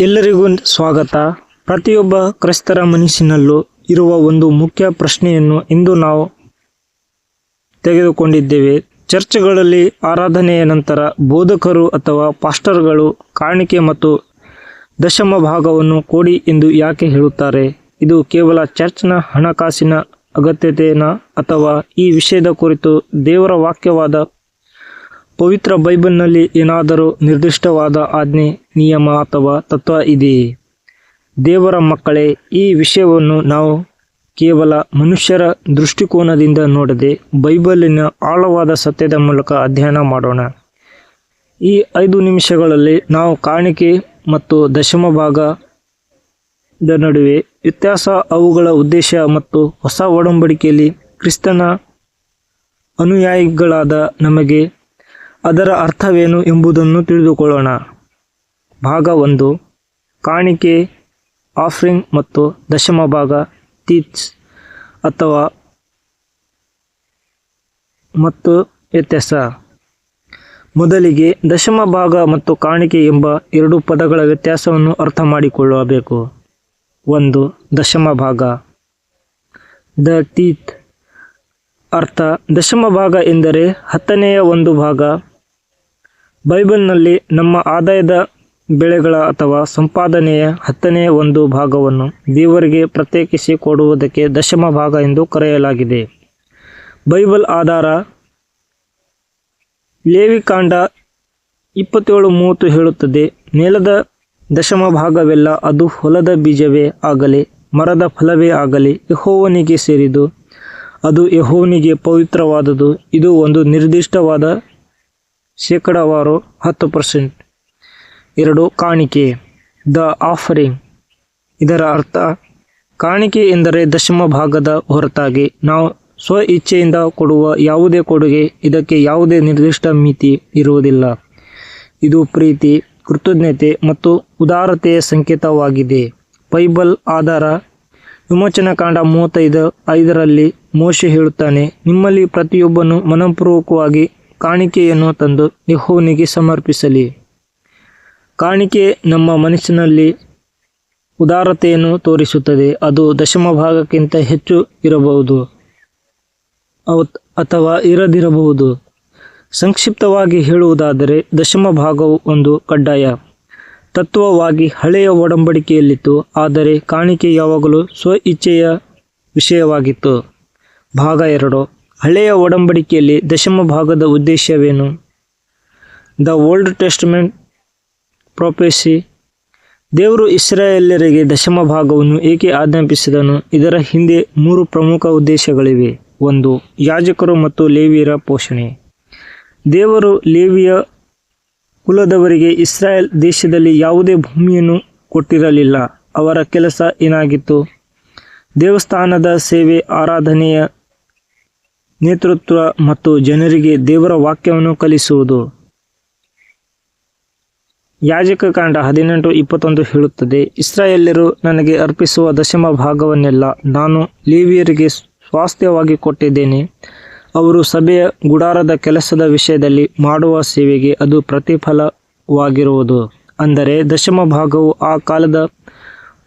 ಎಲ್ಲರಿಗೂ ಸ್ವಾಗತ. ಪ್ರತಿಯೊಬ್ಬ ಕ್ರೈಸ್ತರ ಮನಸ್ಸಿನಲ್ಲೂ ಇರುವ ಒಂದು ಮುಖ್ಯ ಪ್ರಶ್ನೆಯನ್ನು ಇಂದು ನಾವು ತೆಗೆದುಕೊಂಡಿದ್ದೇವೆ. ಚರ್ಚ್ಗಳಲ್ಲಿ ಆರಾಧನೆಯ ನಂತರ ಬೋಧಕರು ಅಥವಾ ಪಾಸ್ಟರ್ಗಳು ಕಾಣಿಕೆ ಮತ್ತು ದಶಮ ಭಾಗವನ್ನು ಕೊಡಿ ಎಂದು ಯಾಕೆ ಹೇಳುತ್ತಾರೆ? ಇದು ಕೇವಲ ಚರ್ಚ್ನ ಹಣಕಾಸಿನ ಅಗತ್ಯತೆನ ಅಥವಾ ಈ ವಿಷಯದ ಕುರಿತು ದೇವರ ವಾಕ್ಯವಾದ ಪವಿತ್ರ ಬೈಬಲ್ನಲ್ಲಿ ಏನಾದರೂ ನಿರ್ದಿಷ್ಟವಾದ ಆಜ್ಞೆ, ನಿಯಮ ಅಥವಾ ತತ್ವ ಇದೆಯೇ? ದೇವರ ಮಕ್ಕಳೇ, ಈ ವಿಷಯವನ್ನು ನಾವು ಕೇವಲ ಮನುಷ್ಯರ ದೃಷ್ಟಿಕೋನದಿಂದ ನೋಡದೆ ಬೈಬಲಿನ ಆಳವಾದ ಸತ್ಯದ ಮೂಲಕ ಅಧ್ಯಯನ ಮಾಡೋಣ. ಈ ಐದು ನಿಮಿಷಗಳಲ್ಲಿ ನಾವು ಕಾಣಿಕೆ ಮತ್ತು ದಶಮ ಭಾಗದ ನಡುವೆ ವ್ಯತ್ಯಾಸ ಅವುಗಳ ಉದ್ದೇಶ ಮತ್ತು ಹೊಸ ಒಡಂಬಡಿಕೆಯಲ್ಲಿ ಕ್ರಿಸ್ತನ ಅನುಯಾಯಿಗಳಾದ ನಮಗೆ ಅದರ ಅರ್ಥವೇನು ಎಂಬುದನ್ನು ತಿಳಿದುಕೊಳ್ಳೋಣ. ಭಾಗ ಒಂದು. ಕಾಣಿಕೆ ಆಫ್ರಿಂಗ್ ಮತ್ತು ದಶಮ ಭಾಗ ತೀಚ್ ಅಥವಾ ಮತ್ತು ವ್ಯತ್ಯಾಸ. ಮೊದಲಿಗೆ ದಶಮ ಭಾಗ ಮತ್ತು ಕಾಣಿಕೆ ಎಂಬ ಎರಡು ಪದಗಳ ವ್ಯತ್ಯಾಸವನ್ನು ಅರ್ಥ ಮಾಡಿಕೊಳ್ಳಬೇಕು. ಒಂದು, ದಶಮ ಭಾಗ. ದ ಟೀತ್ ಅರ್ಥ, ದಶಮ ಭಾಗ ಎಂದರೆ ಹತ್ತನೆಯ ಒಂದು ಭಾಗ. ಬೈಬಲ್ನಲ್ಲಿ ನಮ್ಮ ಆದಾಯದ ಬೆಳೆಗಳ ಅಥವಾ ಸಂಪಾದನೆಯ ಹತ್ತನೆಯ ಒಂದು ಭಾಗವನ್ನು ದೇವರಿಗೆ ಪ್ರತ್ಯೇಕಿಸಿ ಕೊಡುವುದಕ್ಕೆ ದಶಮ ಭಾಗ ಎಂದು ಕರೆಯಲಾಗಿದೆ. ಬೈಬಲ್ ಆಧಾರ ಲೇವಿಕಾಂಡ ಇಪ್ಪತ್ತೇಳು ಮೂವತ್ತು ಹೇಳುತ್ತದೆ, ನೆಲದ ದಶಮ ಭಾಗವೆಲ್ಲ ಅದು ಹೊಲದ ಬೀಜವೇ ಆಗಲಿ, ಮರದ ಫಲವೇ ಆಗಲಿ, ಯಹೋವನಿಗೆ ಸೇರಿದು ಅದು ಯಹೋವನಿಗೆ ಪವಿತ್ರವಾದುದು ಇದು ಒಂದು ನಿರ್ದಿಷ್ಟವಾದ ಶೇಕಡಾವಾರು ಹತ್ತು ಪರ್ಸೆಂಟ್. ಎರಡು, ಕಾಣಿಕೆ. The offering. ಇದರ ಅರ್ಥ, ಕಾಣಿಕೆ ಎಂದರೆ ದಶಮ ಭಾಗದ ಹೊರತಾಗಿ ನಾವು ಸ್ವ ಇಚ್ಛೆಯಿಂದ ಕೊಡುವ ಯಾವುದೇ ಕೊಡುಗೆ, ಇದಕ್ಕೆ ಯಾವುದೇ ನಿರ್ದಿಷ್ಟ ಮಿತಿ ಇರುವುದಿಲ್ಲ. ಇದು ಪ್ರೀತಿ, ಕೃತಜ್ಞತೆ ಮತ್ತು ಉದಾರತೆಯ ಸಂಕೇತವಾಗಿದೆ. ಬೈಬಲ್ ಆಧಾರ ವಿಮೋಚನಕಾಂಡ ಮೂವತ್ತೈದು ಐದರಲ್ಲಿ ಮೋಶೆ ಹೇಳುತ್ತಾನೆ, ನಿಮ್ಮಲ್ಲಿ ಪ್ರತಿಯೊಬ್ಬನು ಮನಪೂರ್ವಕವಾಗಿ ಕಾಣಿಕೆಯನ್ನು ತಂದು ಯಹೋವನಿಗೆ ಸಮರ್ಪಿಸಲಿ. ಕಾಣಿಕೆ ನಮ್ಮ ಮನಸ್ಸಿನಲ್ಲಿ ಉದಾರತೆಯನ್ನು ತೋರಿಸುತ್ತದೆ. ಅದು ದಶಮ ಭಾಗಕ್ಕಿಂತ ಹೆಚ್ಚು ಇರಬಹುದು. ಅಥವಾ ಇರದಿರಬಹುದು. ಸಂಕ್ಷಿಪ್ತವಾಗಿ ಹೇಳುವುದಾದರೆ, ದಶಮ ಭಾಗವು ಒಂದು ಕಡ್ಡಾಯ. ತತ್ವವಾಗಿ ಹಳೆಯ ಒಡಂಬಡಿಕೆಯಲ್ಲಿತ್ತು, ಆದರೆ ಕಾಣಿಕೆ ಯಾವಾಗಲೂ ಸ್ವ ಇಚ್ಛೆಯ ವಿಷಯವಾಗಿತ್ತು. ಭಾಗ ಎರಡು. ಹಳೆಯ ಒಡಂಬಡಿಕೆಯಲ್ಲಿ ದಶಮ ಭಾಗದ ಉದ್ದೇಶವೇನು? ದ ಓಲ್ಡ್ ಟೆಸ್ಟ್ಮೆಂಟ್ ಪ್ರೊಪೆಸಿ ದೇವರು ಇಸ್ರಾಯೇಲರಿಗೆ ದಶಮ ಭಾಗವನ್ನು ಏಕೆ ಆಜ್ಞಾಪಿಸಿದನು? ಇದರ ಹಿಂದೆ ಮೂರು ಪ್ರಮುಖ ಉದ್ದೇಶಗಳಿವೆ. ಒಂದು, ಯಾಜಕರು ಮತ್ತು ಲೇವಿಯರ ಪೋಷಣೆ. ದೇವರು ಲೇವಿಯ ಕುಲದವರಿಗೆ ಇಸ್ರಾಯೇಲ್ ದೇಶದಲ್ಲಿ ಯಾವುದೇ ಭೂಮಿಯನ್ನು ಕೊಟ್ಟಿರಲಿಲ್ಲ. ಅವರ ಕೆಲಸ ಏನಾಗಿತ್ತು? ದೇವಸ್ಥಾನದ ಸೇವೆ, ಆರಾಧನೆಯ ನೇತೃತ್ವ ಮತ್ತು ಜನರಿಗೆ ದೇವರ ವಾಕ್ಯವನ್ನು ಕಲಿಸುವುದು. ಯಾಜಕ ಕಾಂಡ ಹದಿನೆಂಟು ಇಪ್ಪತ್ತೊಂದು ಹೇಳುತ್ತದೆ, ಇಸ್ರಾಯೇಲ್ಯರು ನನಗೆ ಅರ್ಪಿಸುವ ದಶಮ ಭಾಗವನ್ನೆಲ್ಲ ನಾನು ಲೇವಿಯರಿಗೆ ಸ್ವಾಸ್ಥ್ಯವಾಗಿ ಕೊಟ್ಟಿದ್ದೇನೆ. ಅವರು ಸಭೆಯ ಗುಡಾರದ ಕೆಲಸದ ವಿಷಯದಲ್ಲಿ ಮಾಡುವ ಸೇವೆಗೆ ಅದು ಪ್ರತಿಫಲವಾಗಿರುವುದು. ಅಂದರೆ ದಶಮ ಭಾಗವು ಆ ಕಾಲದ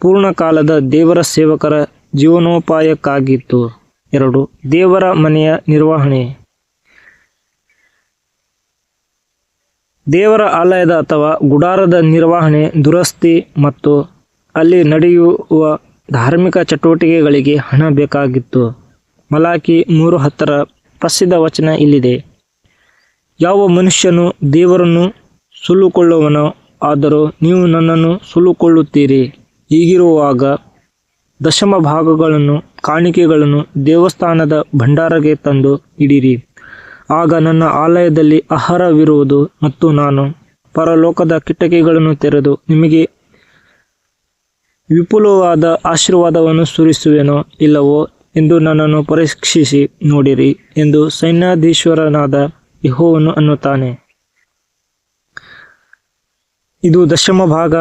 ಪೂರ್ಣ ಕಾಲದ ದೇವರ ಸೇವಕರ ಜೀವನೋಪಾಯಕ್ಕಾಗಿತ್ತು. ಎರಡು, ದೇವರ ಮನೆಯ ನಿರ್ವಹಣೆ. ದೇವರ ಆಲಯದ ಅಥವಾ ಗುಡಾರದ ನಿರ್ವಹಣೆ ದುರಸ್ತಿ ಮತ್ತು ಅಲ್ಲಿ ನಡೆಯುವ ಧಾರ್ಮಿಕ ಚಟುವಟಿಕೆಗಳಿಗೆ ಹಣ ಬೇಕಾಗಿತ್ತು. ಮಲಾಕಿ ಮೂರು ಹತ್ತರ ಪ್ರಸಿದ್ಧ ವಚನ ಇಲ್ಲಿದೆ. ಯಾವ ಮನುಷ್ಯನು ದೇವರನ್ನು ಸುಲುಕೊಳ್ಳುವನೋ ಆದರೂ ನೀವು ನನ್ನನ್ನು ಸುಲುಕೊಳ್ಳುತ್ತೀರಿ ಹೀಗಿರುವಾಗ ದಶಮ ಭಾಗಗಳನ್ನು, ಕಾಣಿಕೆಗಳನ್ನು ದೇವಸ್ಥಾನದ ಭಂಡಾರಕ್ಕೆ ತಂದು ಇಡಿರಿ. ಆಗ ನನ್ನ ಆಲಯದಲ್ಲಿ ಆಹಾರವಿರುವುದು ಮತ್ತು ನಾನು ಪರಲೋಕದ ಕಿಟಕಿಗಳನ್ನು ತೆರೆದು ನಿಮಗೆ ವಿಪುಲವಾದ ಆಶೀರ್ವಾದವನ್ನು ಸುರಿಸುವೆನೋ ಇಲ್ಲವೋ ಎಂದು ನನ್ನನ್ನು ಪರೀಕ್ಷಿಸಿ ನೋಡಿರಿ ಎಂದು ಸೈನ್ಯಾಧೀಶ್ವರನಾದ ಯೆಹೋವನು ಅನ್ನುತ್ತಾನೆ. ಇದು ದಶಮ ಭಾಗ.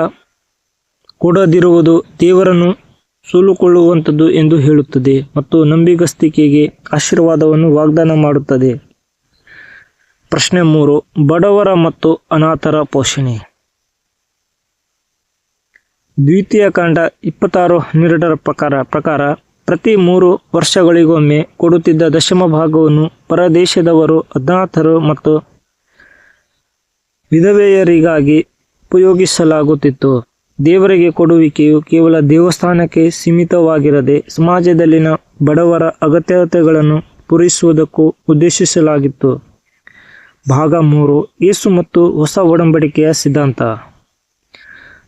ಕೊಡದಿರುವುದು ದೇವರನ್ನು ಸುಲುಕೊಳ್ಳುವಂಥದ್ದು ಎಂದು ಹೇಳುತ್ತದೆ ಮತ್ತು ನಂಬಿಗಸ್ತಿಕೆಗೆ ಆಶೀರ್ವಾದವನ್ನು ವಾಗ್ದಾನ ಮಾಡುತ್ತದೆ. ಪ್ರಶ್ನೆ ಮೂರು, ಬಡವರ ಮತ್ತು ಅನಾಥರ ಪೋಷಣೆ. ದ್ವಿತೀಯ ಕಾಂಡ ಇಪ್ಪತ್ತಾರು ಹನ್ನೆರಡರ ಪ್ರಕಾರ ಪ್ರಕಾರ ಪ್ರತಿ ಮೂರು ವರ್ಷಗಳಿಗೊಮ್ಮೆ ಕೊಡುತ್ತಿದ್ದ ದಶಮ ಭಾಗವನ್ನು ಪರದೇಶದವರು, ಅಜ್ಞಾತರು ಮತ್ತು ವಿಧವೆಯರಿಗಾಗಿ ಉಪಯೋಗಿಸಲಾಗುತ್ತಿತ್ತು. ದೇವರಿಗೆ ಕೊಡುವಿಕೆಯು ಕೇವಲ ದೇವಸ್ಥಾನಕ್ಕೆ ಸೀಮಿತವಾಗಿರದೆ ಸಮಾಜದಲ್ಲಿನ ಬಡವರ ಅಗತ್ಯತೆಗಳನ್ನು ಪೂರೈಸುವುದಕ್ಕೂ ಉದ್ದೇಶಿಸಲಾಗಿತ್ತು. ಭಾಗ ಮೂರು ಯೇಸು ಮತ್ತು ಹೊಸ ಒಡಂಬಡಿಕೆಯ ಸಿದ್ಧಾಂತ.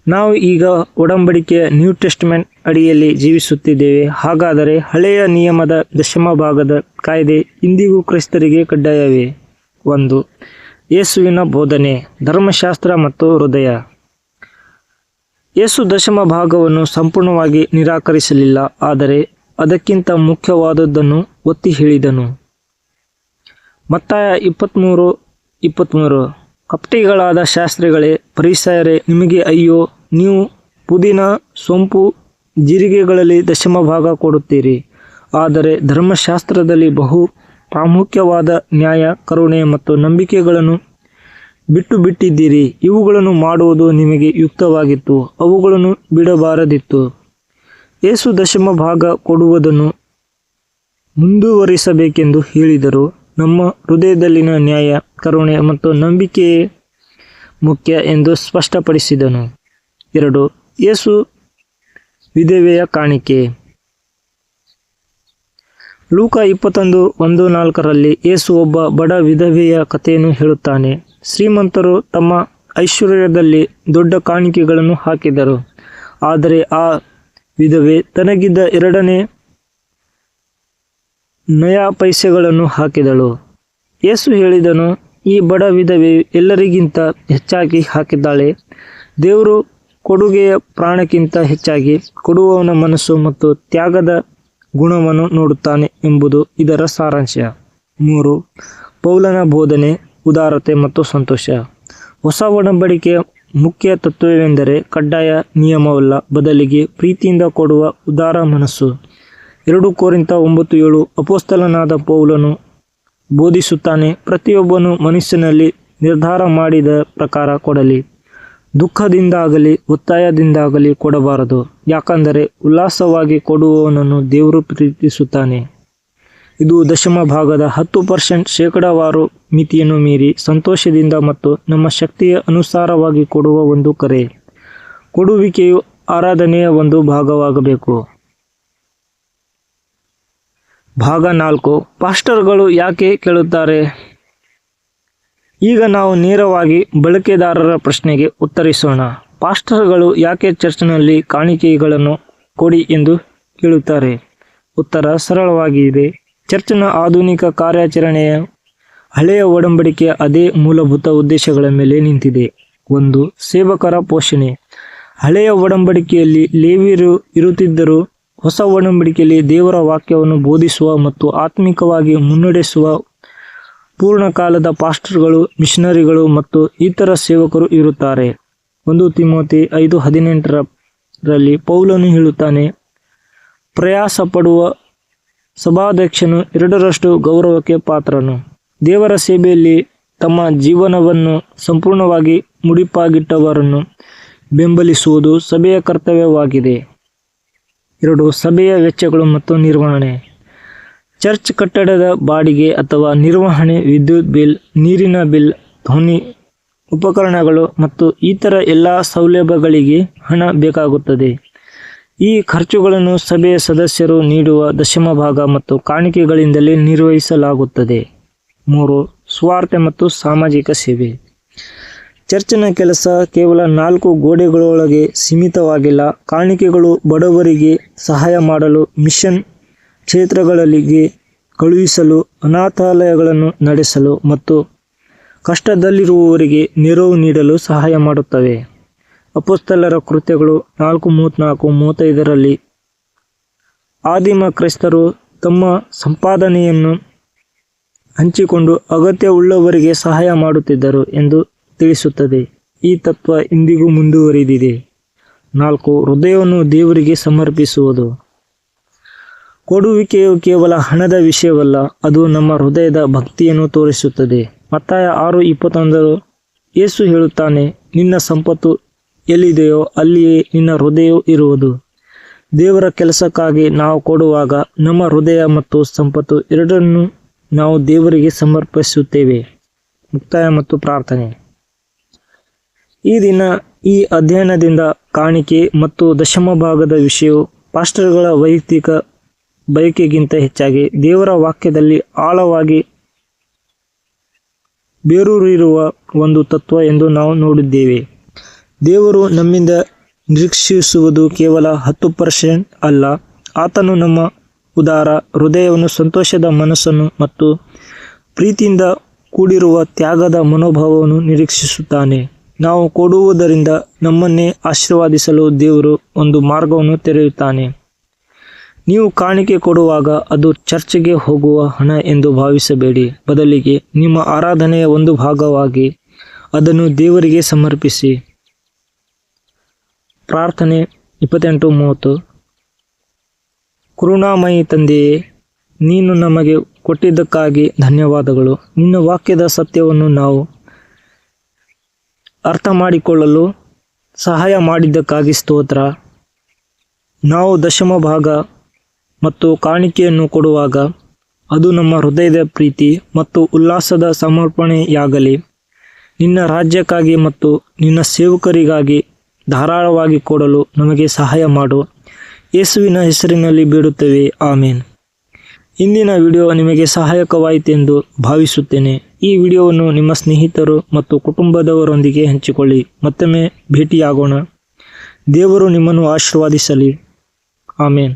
ನಾವು ಈಗ ಒಡಂಬಡಿಕೆಯ ನ್ಯೂ ಟೆಸ್ಟ್ಮೆಂಟ್ ಅಡಿಯಲ್ಲಿ ಜೀವಿಸುತ್ತಿದ್ದೇವೆ. ಹಾಗಾದರೆ ಹಳೆಯ ನಿಯಮದ ದಶಮ ಭಾಗದ ಕಾಯ್ದೆ ಇಂದಿಗೂ ಕ್ರೈಸ್ತರಿಗೆ ಕಡ್ಡಾಯವೇ? ಒಂದು ಯೇಸುವಿನ ಬೋಧನೆ, ಧರ್ಮಶಾಸ್ತ್ರ ಮತ್ತು ಹೃದಯ. ಯೇಸು ದಶಮ ಭಾಗವನ್ನು ಸಂಪೂರ್ಣವಾಗಿ ನಿರಾಕರಿಸಲಿಲ್ಲ, ಆದರೆ ಅದಕ್ಕಿಂತ ಮುಖ್ಯವಾದದ್ದನ್ನು ಒತ್ತಿ ಹೇಳಿದನು. ಮತ್ತಾಯ ಇಪ್ಪತ್ತ್ಮೂರು ಇಪ್ಪತ್ತ್ಮೂರು ಕಪ್ಟಿಗಳಾದ ಶಾಸ್ತ್ರಿಗಳೇ ಪರಿಸರೇ ನಿಮಗೆ ಅಯ್ಯೋ, ನೀವು ಪುದೀನ, ಸೊಂಪು, ಜೀರಿಗೆಗಳಲ್ಲಿ ದಶಮ ಭಾಗ ಕೊಡುತ್ತೀರಿ. ಆದರೆ ಧರ್ಮಶಾಸ್ತ್ರದಲ್ಲಿ ಬಹು ಪ್ರಾಮುಖ್ಯವಾದ ನ್ಯಾಯ, ಕರುಣೆ ಮತ್ತು ನಂಬಿಕೆಗಳನ್ನು ಬಿಟ್ಟು ಬಿಟ್ಟಿದ್ದೀರಿ. ಇವುಗಳನ್ನು ಮಾಡುವುದು ನಿಮಗೆ ಯುಕ್ತವಾಗಿತ್ತು. ಅವುಗಳನ್ನು ಬಿಡಬಾರದಿತ್ತು. ಏಸು ದಶಮ ಭಾಗ ಕೊಡುವುದನ್ನು ಮುಂದುವರಿಸಬೇಕೆಂದು ಹೇಳಿದರು. ನಮ್ಮ ಹೃದಯದಲ್ಲಿನ ನ್ಯಾಯ, ಕರುಣೆ ಮತ್ತು ನಂಬಿಕೆಯೇ ಮುಖ್ಯ ಎಂದು ಸ್ಪಷ್ಟಪಡಿಸಿದನು. ಎರಡು, ಯೇಸು ವಿಧವೆಯ ಕಾಣಿಕೆ. ಲೂಕ ಇಪ್ಪತ್ತೊಂದು, ಒಂದು ನಾಲ್ಕರಲ್ಲಿ ಯೇಸು ಒಬ್ಬ ಬಡ ವಿಧವೆಯ ಕಥೆಯನ್ನು ಹೇಳುತ್ತಾನೆ. ಶ್ರೀಮಂತರು ತಮ್ಮ ಐಶ್ವರ್ಯದಲ್ಲಿ ದೊಡ್ಡ ಕಾಣಿಕೆಗಳನ್ನು ಹಾಕಿದರು. ಆದರೆ ಆ ವಿಧವೆ ತನಗಿದ್ದ ಎರಡನೇ ನಯ ಪೈಸೆಗಳನ್ನು ಹಾಕಿದಳು. ಯೇಸು ಹೇಳಿದನು, ಈ ಬಡ ವಿಧವೆ ಎಲ್ಲರಿಗಿಂತ ಹೆಚ್ಚಾಗಿ ಹಾಕಿದ್ದಾಳೆ. ದೇವರು ಕೊಡುಗೆಯ ಪ್ರಾಣಕ್ಕಿಂತ ಹೆಚ್ಚಾಗಿ ಕೊಡುವವನ ಮನಸ್ಸು ಮತ್ತು ತ್ಯಾಗದ ಗುಣವನ್ನು ನೋಡುತ್ತಾನೆ ಎಂಬುದು ಇದರ ಸಾರಾಂಶ. ಮೂರು, ಪೌಲನ ಬೋಧನೆ ಉದಾರತೆ ಮತ್ತು ಸಂತೋಷ. ಹೊಸ ಒಡಂಬಡಿಕೆಯ ಮುಖ್ಯ ತತ್ವವೆಂದರೆ ಕಡ್ಡಾಯ ನಿಯಮವಲ್ಲ, ಬದಲಿಗೆ ಪ್ರೀತಿಯಿಂದ ಕೊಡುವ ಉದಾರ ಮನಸ್ಸು. ಎರಡು ಕೋರಿಂತ ಒಂಬತ್ತು ಏಳು, ಅಪೋಸ್ತಲನಾದ ಪೌಲನು ಬೋಧಿಸುತ್ತಾನೆ, ಪ್ರತಿಯೊಬ್ಬನು ಮನುಷ್ಯನಲ್ಲಿ ನಿರ್ಧಾರ ಮಾಡಿದ ಪ್ರಕಾರ ಕೊಡಲಿ. ದುಃಖದಿಂದಾಗಲಿ, ಒತ್ತಾಯದಿಂದಾಗಲಿ ಕೊಡಬಾರದು. ಯಾಕಂದರೆ ಉಲ್ಲಾಸವಾಗಿ ಕೊಡುವವನನ್ನು ದೇವರು ಪ್ರೀತಿಸುತ್ತಾನೆ. ಇದು ದಶಮ ಭಾಗದ ಹತ್ತು ಪರ್ಸೆಂಟ್ ಶೇಕಡಾವಾರು ಮಿತಿಯನ್ನು ಮೀರಿ ಸಂತೋಷದಿಂದ ಮತ್ತು ನಮ್ಮ ಶಕ್ತಿಯ ಅನುಸಾರವಾಗಿ ಕೊಡುವ ಒಂದು ಕರೆ. ಕೊಡುವಿಕೆಯು ಆರಾಧನೆಯ ಒಂದು ಭಾಗವಾಗಬೇಕು. ಭಾಗ ನಾಲ್ಕು. ಪಾಸ್ಟರ್ಗಳು ಯಾಕೆ ಕೇಳುತ್ತಾರೆ? ಈಗ ನಾವು ನೇರವಾಗಿ ಬಳಕೆದಾರರ ಪ್ರಶ್ನೆಗೆ ಉತ್ತರಿಸೋಣ. ಪಾಸ್ಟರ್ಗಳು ಯಾಕೆ ಚರ್ಚ್ನಲ್ಲಿ ಕಾಣಿಕೆಗಳನ್ನು ಕೊಡಿ ಎಂದು ಕೇಳುತ್ತಾರೆ? ಉತ್ತರ ಸರಳವಾಗಿದೆ. ಚರ್ಚ್ನ ಆಧುನಿಕ ಕಾರ್ಯಾಚರಣೆಯ ಹಳೆಯ ಒಡಂಬಡಿಕೆಯ ಅದೇ ಮೂಲಭೂತ ಉದ್ದೇಶಗಳ ಮೇಲೆ ನಿಂತಿದೆ. ಒಂದು, ಸೇವಕರ ಪೋಷಣೆ. ಹಳೆಯ ಒಡಂಬಡಿಕೆಯಲ್ಲಿ ಲೇವಿಯರು ಇರುತ್ತಿದ್ದರೂ ಹೊಸ ಒಡಂಬಡಿಕೆಯಲ್ಲಿ ದೇವರ ವಾಕ್ಯವನ್ನು ಬೋಧಿಸುವ ಮತ್ತು ಆತ್ಮಿಕವಾಗಿ ಮುನ್ನಡೆಸುವ ಪೂರ್ಣಕಾಲದ ಪಾಸ್ಟರ್ಗಳು, ಮಿಷನರಿಗಳು ಮತ್ತು ಇತರ ಸೇವಕರು ಇರುತ್ತಾರೆ. ಒಂದು ತಿಮೋತಿ ಐದು ಹದಿನೆಂಟರಲ್ಲಿ ಪೌಲನು ಹೇಳುತ್ತಾನೆ ಪ್ರಯಾಸ ಪಡುವ ಸಭಾಧ್ಯಕ್ಷನು ಎರಡರಷ್ಟು ಗೌರವಕ್ಕೆ ಪಾತ್ರನು. ದೇವರ ಸೇವೆಯಲ್ಲಿ ತಮ್ಮ ಜೀವನವನ್ನು ಸಂಪೂರ್ಣವಾಗಿ ಮುಡಿಪಾಗಿಟ್ಟವರನ್ನು ಬೆಂಬಲಿಸುವುದು ಸಭೆಯ ಕರ್ತವ್ಯವಾಗಿದೆ. ಎರಡು, ಸಭೆಯ ವೆಚ್ಚಗಳು ಮತ್ತು ನಿರ್ವಹಣೆ. ಚರ್ಚ್ ಕಟ್ಟಡದ ಬಾಡಿಗೆ ಅಥವಾ ನಿರ್ವಹಣೆ, ವಿದ್ಯುತ್ ಬಿಲ್, ನೀರಿನ ಬಿಲ್, ಧ್ವನಿ, ಉಪಕರಣಗಳು ಮತ್ತು ಇತರ ಎಲ್ಲ ಸೌಲಭ್ಯಗಳಿಗೆ ಹಣ ಬೇಕಾಗುತ್ತದೆ. ಈ ಖರ್ಚುಗಳನ್ನು ಸಭೆಯ ಸದಸ್ಯರು ನೀಡುವ ದಶಮ ಭಾಗ ಮತ್ತು ಕಾಣಿಕೆಗಳಿಂದಲೇ ನಿರ್ವಹಿಸಲಾಗುತ್ತದೆ. ಮೂರು, ಸ್ವಾರ್ಥ ಮತ್ತು ಸಾಮಾಜಿಕ ಸೇವೆ. ಚರ್ಚಿನ ಕೆಲಸ ಕೇವಲ ನಾಲ್ಕು ಗೋಡೆಗಳೊಳಗೆ ಸೀಮಿತವಾಗಿಲ್ಲ. ಕಾಣಿಕೆಗಳು ಬಡವರಿಗೆ ಸಹಾಯ ಮಾಡಲು, ಮಿಷನ್ ಕ್ಷೇತ್ರಗಳಿಗೆ ಕಳುಹಿಸಲು, ಅನಾಥಾಲಯಗಳನ್ನು ನಡೆಸಲು ಮತ್ತು ಕಷ್ಟದಲ್ಲಿರುವವರಿಗೆ ನೆರವು ನೀಡಲು ಸಹಾಯ ಮಾಡುತ್ತವೆ. ಅಪೋಸ್ತಲರ ಕೃತ್ಯಗಳು ನಾಲ್ಕು ಮೂವತ್ತ್ನಾಲ್ಕು ಮೂವತ್ತೈದರಲ್ಲಿ. ಆದಿಮ ಕ್ರೈಸ್ತರು ತಮ್ಮ ಸಂಪಾದನೆಯನ್ನು ಹಂಚಿಕೊಂಡು ಅಗತ್ಯವುಳ್ಳವರಿಗೆ ಸಹಾಯ ಮಾಡುತ್ತಿದ್ದರು ಎಂದು ತಿಳಿಸುತ್ತದೆ. ಈ ತತ್ವ ಇಂದಿಗೂ ಮುಂದುವರಿದಿದೆ. ನಾಲ್ಕು, ಹೃದಯವನ್ನು ದೇವರಿಗೆ ಸಮರ್ಪಿಸುವುದು. ಕೊಡುವಿಕೆಯು ಕೇವಲ ಹಣದ ವಿಷಯವಲ್ಲ, ಅದು ನಮ್ಮ ಹೃದಯದ ಭಕ್ತಿಯನ್ನು ತೋರಿಸುತ್ತದೆ. ಮತ್ತಾಯ ಆರು ಇಪ್ಪತ್ತೊಂದರು ಯೇಸು ಹೇಳುತ್ತಾನೆ, ನಿನ್ನ ಸಂಪತ್ತು ಎಲ್ಲಿದೆಯೋ ಅಲ್ಲಿಯೇ ನಿನ್ನ ಹೃದಯವು ಇರುವುದು. ದೇವರ ಕೆಲಸಕ್ಕಾಗಿ ನಾವು ಕೊಡುವಾಗ ನಮ್ಮ ಹೃದಯ ಮತ್ತು ಸಂಪತ್ತು ಎರಡನ್ನು ನಾವು ದೇವರಿಗೆ ಸಮರ್ಪಿಸುತ್ತೇವೆ. ಮುಕ್ತಾಯ ಮತ್ತು ಪ್ರಾರ್ಥನೆ. ಈ ದಿನ, ಈ ಅಧ್ಯಯನದಿಂದ ಕಾಣಿಕೆ ಮತ್ತು ದಶಮ ಭಾಗದ ವಿಷಯವು ಪಾಸ್ಟರ್ಗಳ ವೈಯಕ್ತಿಕ ಬಯಕೆಗಿಂತ ಹೆಚ್ಚಾಗಿ ದೇವರ ವಾಕ್ಯದಲ್ಲಿ ಆಳವಾಗಿ ಬೇರೂರಿರುವ ಒಂದು ತತ್ವ ಎಂದು ನಾವು ನೋಡಿದ್ದೇವೆ. ದೇವರು ನಮ್ಮಿಂದ ನಿರೀಕ್ಷಿಸುವುದು ಕೇವಲ ಹತ್ತು ಪರ್ಸೆಂಟ್ ಅಲ್ಲ. ಆತನು ನಮ್ಮ ಉದಾರ ಹೃದಯವನ್ನು ಸಂತೋಷದ ಮನಸ್ಸನ್ನು ಮತ್ತು ಪ್ರೀತಿಯಿಂದ ಕೂಡಿರುವ ತ್ಯಾಗದ ಮನೋಭಾವವನ್ನು ನಿರೀಕ್ಷಿಸುತ್ತಾನೆ. ನಾವು ಕೊಡುವುದರಿಂದ ನಮ್ಮನ್ನೇ ಆಶೀರ್ವಾದಿಸಲು ದೇವರು ಒಂದು ಮಾರ್ಗವನ್ನು ತೆರೆಯುತ್ತಾನೆ. ನೀವು ಕಾಣಿಕೆ ಕೊಡುವಾಗ ಅದು ಚರ್ಚೆಗೆ ಹೋಗುವ ಹಣ ಎಂದು ಭಾವಿಸಬೇಡಿ. ಬದಲಿಗೆ ನಿಮ್ಮ ಆರಾಧನೆಯ ಒಂದು ಭಾಗವಾಗಿ ಅದನ್ನು ದೇವರಿಗೆ ಸಮರ್ಪಿಸಿ. ಪ್ರಾರ್ಥನೆ ಇಪ್ಪತ್ತೆಂಟು ಮೂವತ್ತು. ಕರುಣಾಮಯಿ ತಂದೆಯೇ, ನೀನು ನಮಗೆ ಕೊಟ್ಟಿದ್ದಕ್ಕಾಗಿ ಧನ್ಯವಾದಗಳು. ನಿನ್ನ ವಾಕ್ಯದ ಸತ್ಯವನ್ನು ನಾವು ಅರ್ಥ ಮಾಡಿಕೊಳ್ಳಲು ಸಹಾಯ ಮಾಡಿದ್ದಕ್ಕಾಗಿ ಸ್ತೋತ್ರ. ನಾವು ದಶಮ ಭಾಗ ಮತ್ತು ಕಾಣಿಕೆಯನ್ನು ಕೊಡುವಾಗ ಅದು ನಮ್ಮ ಹೃದಯದ ಪ್ರೀತಿ ಮತ್ತು ಉಲ್ಲಾಸದ ಸಮರ್ಪಣೆಯಾಗಲಿ. ನಿನ್ನ ರಾಜ್ಯಕ್ಕಾಗಿ ಮತ್ತು ನಿನ್ನ ಸೇವಕರಿಗಾಗಿ ಧಾರಾಳವಾಗಿ ಕೊಡಲು ನಮಗೆ ಸಹಾಯ ಮಾಡು. ಯೇಸುವಿನ ಹೆಸರಿನಲ್ಲಿ ಬೇಡುತ್ತೇವೆ. ಆಮೇನ್. ಇಂದಿನ ವಿಡಿಯೋ ನಿಮಗೆ ಸಹಾಯಕವಾಯಿತೆಂದು ಭಾವಿಸುತ್ತೇನೆ. ಈ ವಿಡಿಯೋವನ್ನು ನಿಮ್ಮ ಸ್ನೇಹಿತರು ಮತ್ತು ಕುಟುಂಬದವರೊಂದಿಗೆ ಹಂಚಿಕೊಳ್ಳಿ. ಮತ್ತೊಮ್ಮೆ ಭೇಟಿಯಾಗೋಣ. ದೇವರು ನಿಮ್ಮನ್ನು ಆಶೀರ್ವಾದಿಸಲಿ. ಆಮೇನ್.